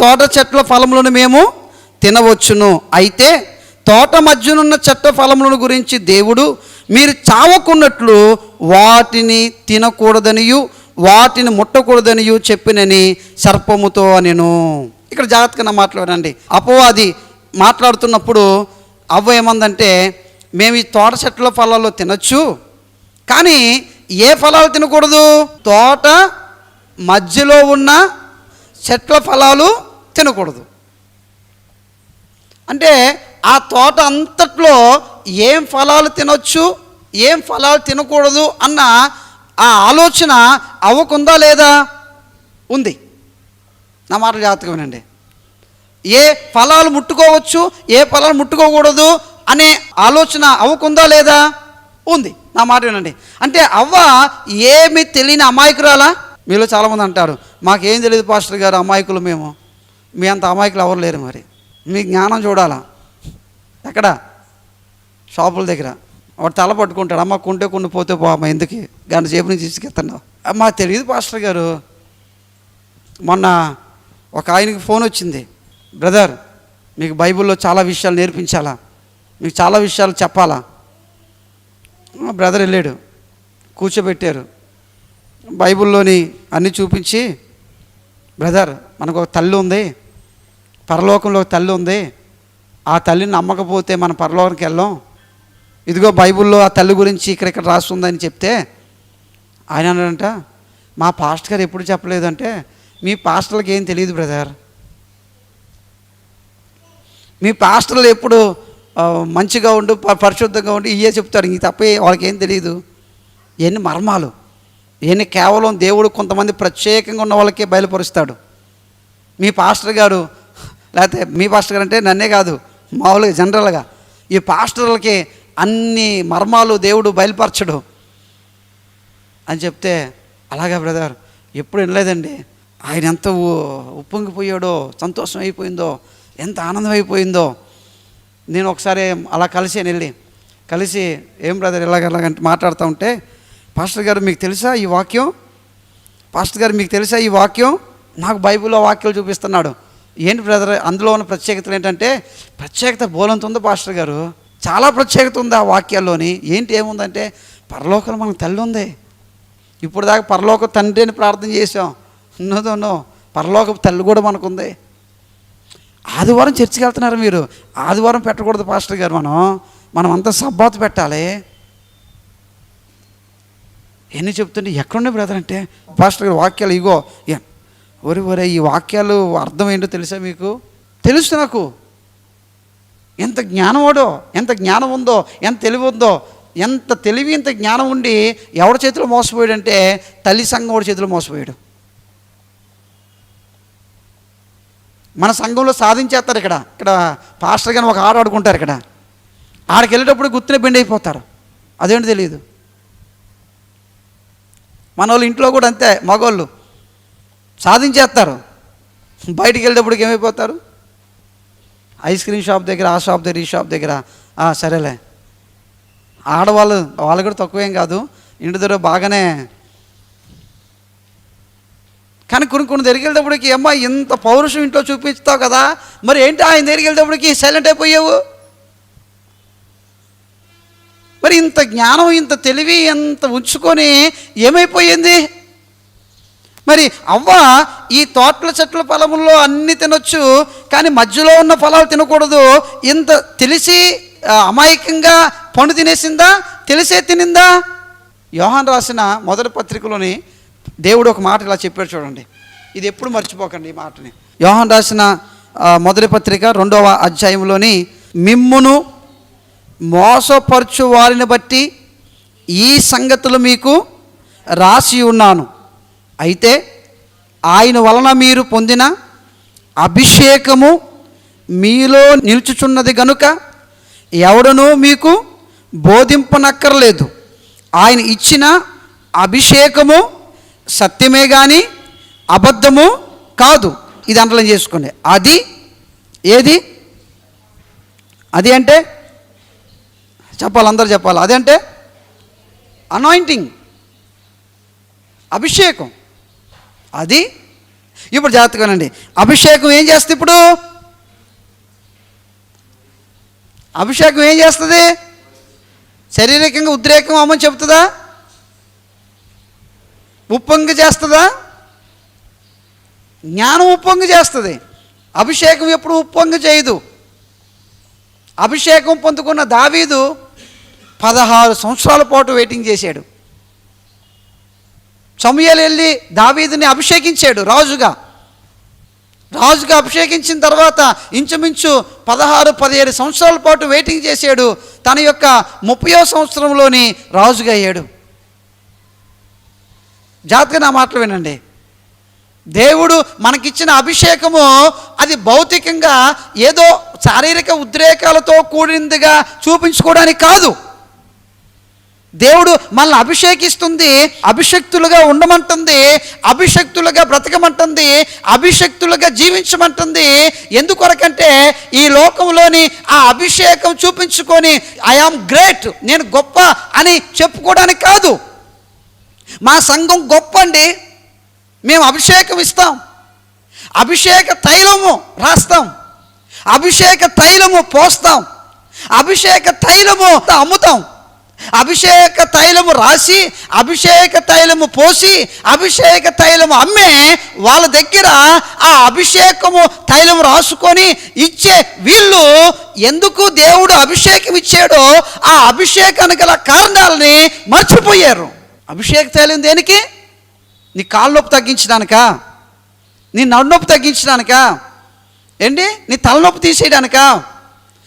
తోట చెట్ల ఫలములను మేము తినవచ్చును. అయితే తోట మధ్యనున్న చెట్ల ఫలములను గురించి దేవుడు మీరు చావకున్నట్లు వాటిని తినకూడదనియు వాటిని ముట్టకూడదనియు చెప్పినని సర్పముతో నేను ఇక్కడ జాగ్రత్తగా మాట్లాడండి. అపవాది మాట్లాడుతున్నప్పుడు అవ్వ ఏమందంటే మేము ఈ తోట చెట్ల ఫలాలు తినచ్చు కానీ ఏ ఫలాలు తినకూడదు? తోట మధ్యలో ఉన్న చెట్ల ఫలాలు తినకూడదు. అంటే ఆ తోట అంతట్లో ఏం ఫలాలు తినొచ్చు ఏం ఫలాలు తినకూడదు అన్న ఆ ఆలోచన అవ్వకుందా లేదా? ఉంది. నా మాట జాగ్రత్తగా వినండి. ఏ ఫలాలు ముట్టుకోవచ్చు ఏ ఫలాలు ముట్టుకోకూడదు అనే ఆలోచన అవ్వకుందా లేదా? ఉంది. నా మాట వినండి. అంటే అవ్వ ఏమి తెలియని అమాయకురాలా? మీలో చాలామంది అంటారు మాకేం తెలియదు పాస్టర్ గారు అమాయకులు మేము. మీ అంత అమాయకులు ఎవరు లేరు మరి. మీ జ్ఞానం చూడాలా? ఎక్కడ? షాపుల దగ్గర. వాడు తల పట్టుకుంటాడు అమ్మ కుంటే కొన్ని పోతే పో అమ్మ ఎందుకు? గంట సేపు నుంచి తీసుకెళ్తున్నావు. మా తెలియదు పాస్టర్ గారు. మొన్న ఒక ఆయనకి ఫోన్ వచ్చింది బ్రదర్ మీకు బైబిల్లో చాలా విషయాలు నేర్పించాలా? మీకు చాలా విషయాలు చెప్పాలా? బ్రదర్ వెళ్ళాడు కూర్చోబెట్టారు. బైబిల్లోని అన్నీ చూపించి బ్రదర్ మనకు ఒక తల్లి ఉంది. పరలోకంలో ఒక తల్లి ఉంది. ఆ తల్లిని నమ్మకపోతే మన పరలోకానికి వెళ్ళాం. ఇదిగో బైబిల్లో ఆ తల్లి గురించి ఇక్కడ ఇక్కడ రాస్తుందని చెప్తే ఆయన అన్నాడంట మా పాస్టర్ గారు ఎప్పుడు చెప్పలేదంటే మీ పాస్టర్లకు ఏం తెలియదు బ్రదర్. మీ పాస్టర్లు ఎప్పుడు మంచిగా ఉండు ప- పరిశుద్ధంగా ఉండి ఇవే చెప్తారు. ఇంక తప్ప వాళ్ళకి ఏం తెలియదు. ఎన్ని మర్మాలు. ఎన్ని కేవలం దేవుడు కొంతమంది ప్రత్యేకంగా ఉన్న వాళ్ళకే బయలుపరుస్తాడు. మీ పాస్టర్ గారు లేకపోతే మీ పాస్టర్ గారు అంటే నన్నే కాదు మామూలుగా జనరల్గా. ఈ పాస్టర్లకి అన్ని మర్మాలు దేవుడు బయలుపరచడు. అని చెప్తే అలాగా బ్రదర్ ఎప్పుడు వినలేదండి. ఆయన ఎంత ఉప్పొంగిపోయాడో సంతోషం అయిపోయిందో ఎంత ఆనందం అయిపోయిందో. నేను ఒకసారి అలా కలిసి వెళ్ళి కలిసి ఏం బ్రదర్ ఇలాగ ఇలాగంటే మాట్లాడుతూ ఉంటే పాస్టర్ గారు మీకు తెలుసా ఈ వాక్యం? పాస్టర్ గారు మీకు తెలుసా ఈ వాక్యం? నాకు బైబిల్లో వాక్యాలు చూపిస్తున్నాడు. ఏంటి బ్రదర్? అందులో ఉన్న ప్రత్యేకతలు ఏంటంటే ప్రత్యేకత బోలంత ఉంది పాస్టర్ గారు. చాలా ప్రత్యేకత ఉంది ఆ వాక్యాల్లోని. ఏంటి ఏముందంటే పరలోకంలో మనకు తల్లి ఉంది. ఇప్పుడు దాకా పరలోక తండ్రిని ప్రార్థన చేసాం ఉన్నదో నో పరలోక తల్లి కూడా మనకుంది. ఆదివారం చర్చికి వెళ్తున్నారు మీరు. ఆదివారం పెట్టకూడదు పాస్టర్ గారు మనం. మనం అంతా సబ్బాత్ పెట్టాలి. ఎన్ని చెప్తుంటే ఎక్కడున్నాయి బ్రదర్ అంటే పాస్టర్ గారు వాక్యాలు ఇగో ఒరే ఒరే ఈ వాక్యాలు అర్థం ఏంటో తెలుసా మీకు? తెలుసు నాకు. ఎంత జ్ఞానవాడో ఎంత జ్ఞానం ఉందో ఎంత తెలివి ఉందో ఎంత తెలివి ఎంత జ్ఞానం ఉండి ఎవరి చేతిలో మోసపోయాడు అంటే తల్లి సంఘం వాడి చేతిలో మోసపోయాడు. మన సంఘంలో సాధించేస్తారు ఇక్కడ. ఇక్కడ పాస్టర్ కానీ ఒక ఆడు ఆడుకుంటారు ఇక్కడ. ఆడికి వెళ్ళేటప్పుడు గుర్తునే బెండ్ అయిపోతారు. అదేంటి తెలియదు. మన వాళ్ళు ఇంట్లో కూడా అంతే మగవాళ్ళు సాధించేస్తారు. బయటికి వెళ్ళేటప్పటికి ఏమైపోతారు? ఐస్ క్రీమ్ షాప్ దగ్గర ఆ షాప్ దగ్గర ఈ షాప్ దగ్గర. సరేలే. ఆడవాళ్ళు వాళ్ళు కూడా తక్కువేం కాదు. ఇంటి దగ్గర బాగానే. కానీ కొన్ని కొన్ని దగ్గరికి వెళ్ళేటప్పటికి అమ్మ ఇంత పౌరుషం ఇంట్లో చూపిస్తావు కదా. మరి ఏంటి ఆయన దగ్గరికి వెళ్ళేటప్పటికి సైలెంట్ అయిపోయావు? మరి ఇంత జ్ఞానం ఇంత తెలివి ఎంత ఉంచుకొని ఏమైపోయింది? మరి అవ్వ ఈ తోటల చెట్ల ఫలముల్లో అన్ని తినొచ్చు కానీ మధ్యలో ఉన్న ఫలాలు తినకూడదు. ఇంత తెలిసి అమాయకంగా పండు తినేసిందా? తెలిసే తినిందా? యోహాన్ రాసిన మొదటి పత్రికలోని దేవుడు ఒక మాట ఇలా చెప్పాడు చూడండి. ఇది ఎప్పుడు మర్చిపోకండి ఈ మాటని. యోహాన్ రాసిన మొదటి పత్రిక రెండవ అధ్యాయంలోని మిమ్మును మోసపరచు వారిని బట్టి ఈ సంగతులు మీకు రాసి ఉన్నాను. అయితే ఆయన వలన మీరు పొందిన అభిషేకము మీలో నిలుచుచున్నది గనుక ఎవడనూ మీకు బోధింపనక్కర్లేదు. ఆయన ఇచ్చిన అభిషేకము సత్యమే కానీ అబద్ధము కాదు. ఇది అంటలం చేసుకోండి. అది ఏది? అది అంటే చెప్పాలి అందరు చెప్పాలి. అదంటే అనాయింటింగ్ అభిషేకం. అది ఇప్పుడు జాగ్రత్తగానండి అభిషేకం ఏం చేస్తుంది ఇప్పుడు? అభిషేకం ఏం చేస్తుంది? శారీరకంగా ఉద్రేకం అమ్మని చెప్తుందా ఉప్పొంగి చేస్తుందా? జ్ఞానం ఉప్పొంగి చేస్తుంది. అభిషేకం ఎప్పుడు ఉప్పొంగి చేయదు. అభిషేకం పొందుకున్న దావీదు పదహారు సంవత్సరాల పాటు వెయిటింగ్ చేశాడు. సమయాలు వెళ్ళి దావీదుని అభిషేకించాడు రాజుగా. రాజుగా అభిషేకించిన తర్వాత ఇంచుమించు పదహారు పదిహేడు సంవత్సరాల పాటు వెయిటింగ్ చేశాడు. తన యొక్క ముప్పయో సంవత్సరంలోని రాజుగా అయ్యాడు. జాగ్రత్తగా నా మాటలు వినండి. దేవుడు మనకిచ్చిన అభిషేకము అది భౌతికంగా ఏదో శారీరక ఉద్రేకాలతో కూడిందిగా చూపించుకోవడానికి కాదు. దేవుడు మనల్ని అభిషేకిస్తుంది అభిషక్తులుగా ఉండమంటుంది అభిషక్తులుగా బ్రతకమంటుంది అభిషక్తులుగా జీవించమంటుంది. ఎందుకొరకంటే ఈ లోకంలోని ఆ అభిషేకం చూపించుకొని ఐఆమ్ గ్రేట్ నేను గొప్ప అని చెప్పుకోవడానికి కాదు. మా సంఘం గొప్ప అండి. మేము అభిషేకం ఇస్తాం. అభిషేక తైలము రాస్తాం. అభిషేక తైలము పోస్తాం. అభిషేక తైలము అమ్ముతాం. అభిషేక తైలము రాసి అభిషేక తైలము పోసి అభిషేక తైలము అమ్మే వాళ్ళ దగ్గర ఆ అభిషేకము తైలం రాసుకొని ఇచ్చే వీళ్ళు ఎందుకు దేవుడు అభిషేకం ఇచ్చాడో ఆ అభిషేకానికి గల కారణాలని మర్చిపోయారు. అభిషేక తైలం దేనికి? నీ కాళ్ళ నొప్పి తగ్గించడానికా? నీ నడునొప్పి తగ్గించడానికా? ఏంటి? నీ తలనొప్పి తీసేయడానిక?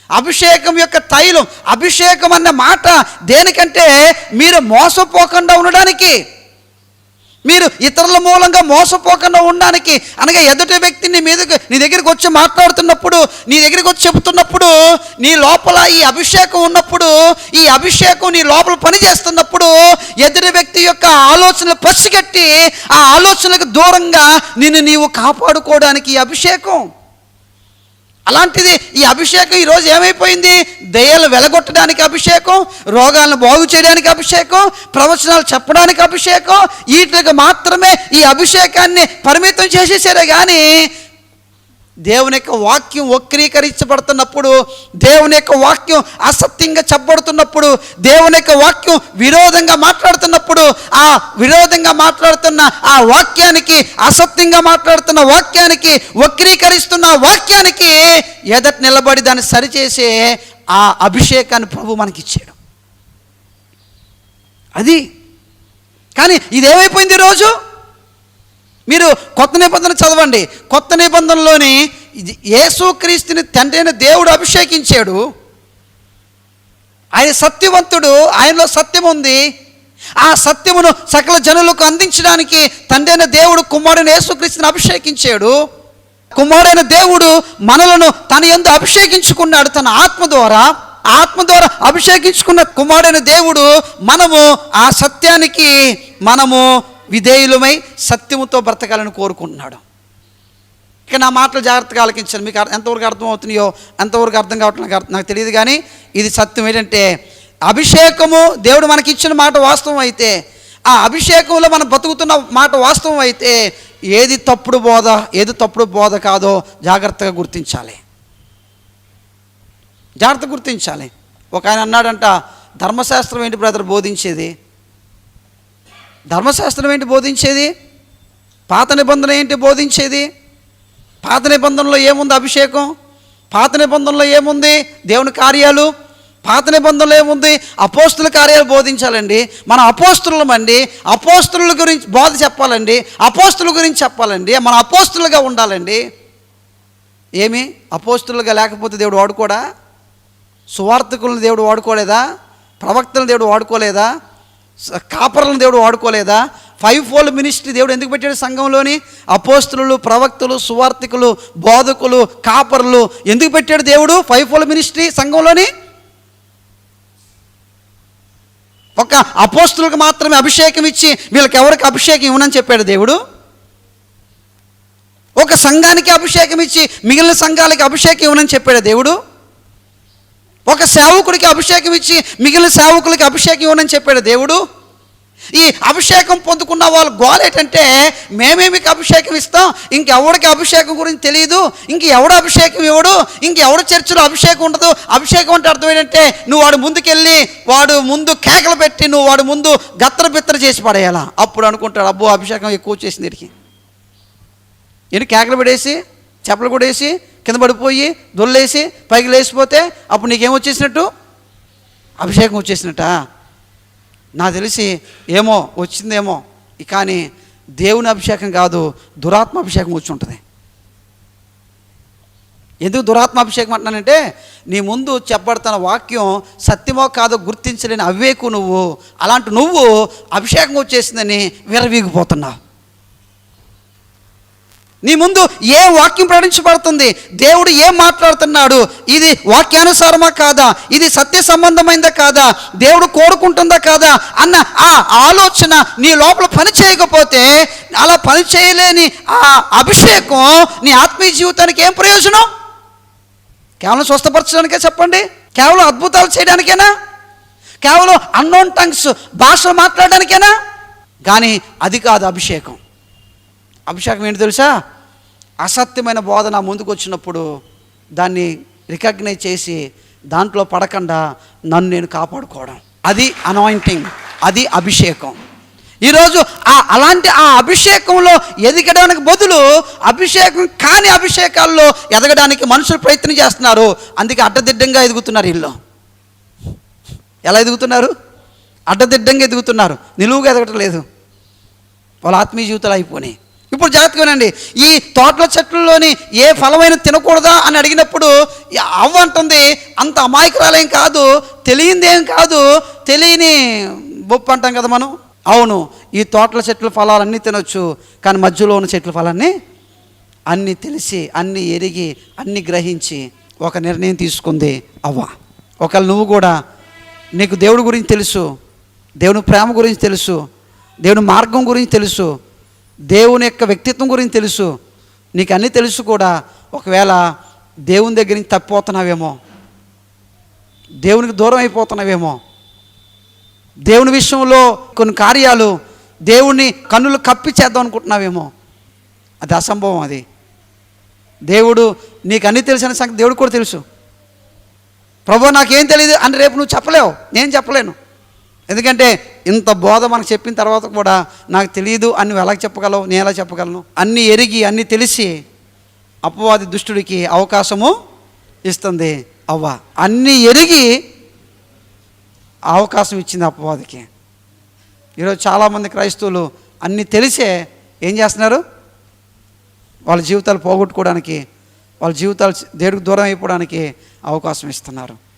అభిషేకం యొక్క తైలం అభిషేకం అన్న మాట దేనికంటే మీరు మోసపోకుండా ఉండడానికి మీరు ఇతరుల మూలంగా మోసపోకుండా ఉండడానికి అనగా ఎదుటి వ్యక్తి నీ మీదకి నీ దగ్గరికి వచ్చి మాట్లాడుతున్నప్పుడు నీ దగ్గరికి వచ్చి చెబుతున్నప్పుడు నీ లోపల ఈ అభిషేకం ఉన్నప్పుడు ఈ అభిషేకం నీ లోపల పని చేస్తున్నప్పుడు ఎదుటి వ్యక్తి యొక్క ఆలోచనలు పసిగట్టి ఆ ఆలోచనలకు దూరంగా నిన్ను నీవు కాపాడుకోవడానికి ఈ అభిషేకం. అలాంటిది ఈ అభిషేకం ఈరోజు ఏమైపోయింది? దయ్యాలు వెలగొట్టడానికి అభిషేకం రోగాలను బాగు చేయడానికి అభిషేకం ప్రవచనాలు చెప్పడానికి అభిషేకం వీటికి మాత్రమే ఈ అభిషేకాన్ని పరిమితం చేసేసారే కానీ దేవుని యొక్క వాక్యం వక్రీకరించబడుతున్నప్పుడు దేవుని యొక్క వాక్యం అసత్యంగా చెప్పబడుతున్నప్పుడు దేవుని యొక్క వాక్యం విరోధంగా మాట్లాడుతున్నప్పుడు ఆ విరోధంగా మాట్లాడుతున్న ఆ వాక్యానికి అసత్యంగా మాట్లాడుతున్న వాక్యానికి వక్రీకరిస్తున్న వాక్యానికి ఎదట నిలబడి దాన్ని సరిచేసే ఆ అభిషేకాన్ని ప్రభు మనకిచ్చాడు. అది. కానీ ఇదేమైపోయింది ఈరోజు మీరు కొత్త నిబంధన చదవండి. కొత్త నిబంధనలోని యేసుక్రీస్తుని తండ్రి దేవుడు అభిషేకించాడు. ఆయన సత్యవంతుడు ఆయనలో సత్యం ఉంది. ఆ సత్యమును సకల జనులకు అందించడానికి తండ్రైన దేవుడు కుమారుని యేసుక్రీస్తుని అభిషేకించాడు. కుమారుడైన దేవుడు మనలను తన ఎందు అభిషేకించుకున్నాడు. తన ఆత్మ ద్వారా ఆత్మ ద్వారా అభిషేకించుకున్న కుమారుడైన దేవుడు మనము ఆ సత్యానికి మనము విధేయులమై సత్యముతో బ్రతకాలని కోరుకుంటున్నాడు. ఇక నా మాటలు జాగ్రత్తగా ఆలకించాను మీకు ఎంతవరకు అర్థమవుతున్నాయో ఎంతవరకు అర్థం కావట్లేదు నాకు అర్థం- నాకు తెలియదు కానీ ఇది సత్యం ఏంటంటే అభిషేకము దేవుడు మనకి ఇచ్చిన మాట వాస్తవం అయితే ఆ అభిషేకంలో మనం బతుకుతున్న మాట వాస్తవం అయితే ఏది తప్పుడు బోధ ఏది తప్పుడు బోధ కాదో జాగ్రత్తగా గుర్తించాలి. జాగ్రత్త గుర్తించాలి. ఒక ఆయన అన్నాడంట ధర్మశాస్త్రం ఏంటి బ్రదర్ బోధించేది? ధర్మశాస్త్రం ఏంటి బోధించేది? పాత నిబంధన ఏంటి బోధించేది? పాత నిబంధనలో ఏముంది అభిషేకం? పాత నిబంధనలో ఏముంది దేవుని కార్యాలు? పాత నిబంధనలు ఏముంది అపోస్తుల కార్యాలు బోధించాలండి. మన అపోస్తులమండి అపోస్తుల గురించి బోధ చెప్పాలండి అపోస్తుల గురించి చెప్పాలండి మన అపోస్తులుగా ఉండాలండి. ఏమి? అపోస్తులుగా లేకపోతే దేవుడు వాడుకోడా? సువార్థకులను దేవుడు వాడుకోలేదా? ప్రవక్తలను దేవుడు వాడుకోలేదా? కాపరులను దేవుడు వాడుకోలేదా? ఫైవ్ ఫోల్డ్ మినిస్ట్రీ దేవుడు ఎందుకు పెట్టాడు సంఘంలోని? అపోస్తులు ప్రవక్తలు సువార్థికులు బోధకులు కాపరులు ఎందుకు పెట్టాడు దేవుడు? ఫైవ్ ఫోల్డ్ మినిస్ట్రీ సంఘంలోని? ఒక అపోస్తులకు మాత్రమే అభిషేకం ఇచ్చి వీళ్ళకి ఎవరికి అభిషేకం ఇవ్వనని చెప్పాడు దేవుడు? ఒక సంఘానికి అభిషేకం ఇచ్చి మిగిలిన సంఘాలకి అభిషేకం ఇవ్వనని చెప్పాడు దేవుడు? ఒక సేవకుడికి అభిషేకం ఇచ్చి మిగిలిన సేవకులకి అభిషేకం ఇవ్వనని చెప్పాడు దేవుడు. ఈ అభిషేకం పొందుకున్న వాళ్ళ గోల్ ఏంటంటే మేమే మీకు అభిషేకం ఇస్తాం ఇంకెవడికి అభిషేకం గురించి తెలియదు ఇంకెవడు అభిషేకం ఇవ్వడు ఇంకెవడు చర్చలో అభిషేకం ఉండదు. అభిషేకం అంటే అర్థం ఏంటంటే నువ్వు వాడు ముందుకెళ్ళి వాడు ముందు కేకలు పెట్టి నువ్వు వాడు ముందు గత్ర బిత్ర చేసి పడేయాలా? అప్పుడు అనుకుంటాడు అబ్బో అభిషేకం ఎక్కువ చేసింది వీడికి నేను కేకలు పడేసి చెప్పులు కూడా వేసి కింద పడిపోయి దొల్లేసి పైకి లేచిపోతే అప్పుడు నీకేమొచ్చేసినట్టు అభిషేకం వచ్చేసినట్ట. నాకు తెలిసి ఏమో వచ్చిందేమో. కానీ దేవుని అభిషేకం కాదు దురాత్మ అభిషేకం వచ్చి ఉంటుంది. ఎందుకు దురాత్మ అభిషేకం అంటున్నానంటే నీ ముందు చెప్పబడుతున్న వాక్యం సత్యమో కాదో గుర్తించలేని అవేకు నువ్వు. అలాంటి నువ్వు అభిషేకం వచ్చేసిందని విరవీగిపోతున్నావు నీ ముందు ఏ వాక్యం ప్రకటించబడుతుంది? దేవుడు ఏం మాట్లాడుతున్నాడు? ఇది వాక్యానుసారమా కాదా? ఇది సత్య సంబంధమైందా కాదా? దేవుడు కోరుకుంటుందా కాదా? అన్న ఆ ఆలోచన నీ లోపల పని చేయకపోతే అలా పని చేయలేని ఆ అభిషేకం నీ ఆత్మీయ జీవితానికి ఏం ప్రయోజనం? కేవలం స్వస్థపరచడానికే చెప్పండి? కేవలం అద్భుతాలు చేయడానికేనా? కేవలం అన్నోన్ టంగ్స్ భాషలు మాట్లాడడానికేనా? కానీ అది కాదు అభిషేకం. అభిషేకం ఏంటి తెలుసా? అసత్యమైన బోధ నా ముందుకు వచ్చినప్పుడు దాన్ని రికగ్నైజ్ చేసి దాంట్లో పడకుండా నన్ను నేను కాపాడుకోవడం. అది అనాయింటింగ్ అది అభిషేకం. ఈరోజు ఆ అలాంటి ఆ అభిషేకంలో ఎదగడానికి బదులు అభిషేకం కాని అభిషేకాల్లో ఎదగడానికి మనుషులు ప్రయత్నం చేస్తున్నారు. అందుకే అడ్డదిడ్డంగా ఎదుగుతున్నారు వీళ్ళు. ఎలా ఎదుగుతున్నారు? అడ్డదిడ్డంగా ఎదుగుతున్నారు. నిలువుగా ఎదగటం లేదు. వాళ్ళ ఆత్మీయ జీవితాలు అయిపోయినాయి. ఇప్పుడు జాగ్రత్తగానండి ఈ తోటల చెట్లలోని ఏ ఫలమైన తినకూడదా అని అడిగినప్పుడు అవ్వ అంటుంది అంత అమాయకురాలేం కాదు తెలియందేం కాదు తెలియని బొప్పు అంటాం కదా మనం. అవును ఈ తోటల చెట్ల ఫలాలన్నీ తినొచ్చు కానీ మధ్యలో ఉన్న చెట్ల ఫలాన్ని అన్నీ తెలిసి అన్నీ ఎరిగి అన్నీ గ్రహించి ఒక నిర్ణయం తీసుకుంది అవ్వ. ఒకవేళ నువ్వు కూడా నీకు దేవుడి గురించి తెలుసు దేవుని ప్రేమ గురించి తెలుసు దేవుని మార్గం గురించి తెలుసు దేవుని యొక్క వ్యక్తిత్వం గురించి తెలుసు. నీకు అన్నీ తెలుసు కూడా. ఒకవేళ దేవుని దగ్గర నుంచి తప్పిపోతున్నావేమో. దేవునికి దూరం అయిపోతున్నావేమో. దేవుని విషయంలో కొన్ని కార్యాలు దేవుణ్ణి కన్నులు కప్పి చేద్దాం అనుకుంటున్నావేమో. అది అసంభవం అది. దేవుడు నీకు అన్నీ తెలిసిన సంగతి దేవుడు కూడా తెలుసు. ప్రభు నాకేం తెలియదు అని రేపు నువ్వు చెప్పలేవు. నేను చెప్పలేను. ఎందుకంటే ఇంత బోధ మనకు చెప్పిన తర్వాత కూడా నాకు తెలియదు అని నువ్వు ఎలా చెప్పగలవు నేను ఎలా చెప్పగలను? అన్ని ఎరిగి అన్ని తెలిసి అపవాది దుష్టుడికి అవకాశము ఇస్తుంది. అవ్వ. అన్నీ ఎరిగి అవకాశం ఇచ్చింది అపవాదికి. ఈరోజు చాలామంది క్రైస్తవులు అన్నీ తెలిసే ఏం చేస్తున్నారు? వాళ్ళ జీవితాలు పోగొట్టుకోవడానికి వాళ్ళ జీవితాలు దేవుడికి దూరం అయిపోవడానికి అవకాశం ఇస్తున్నారు.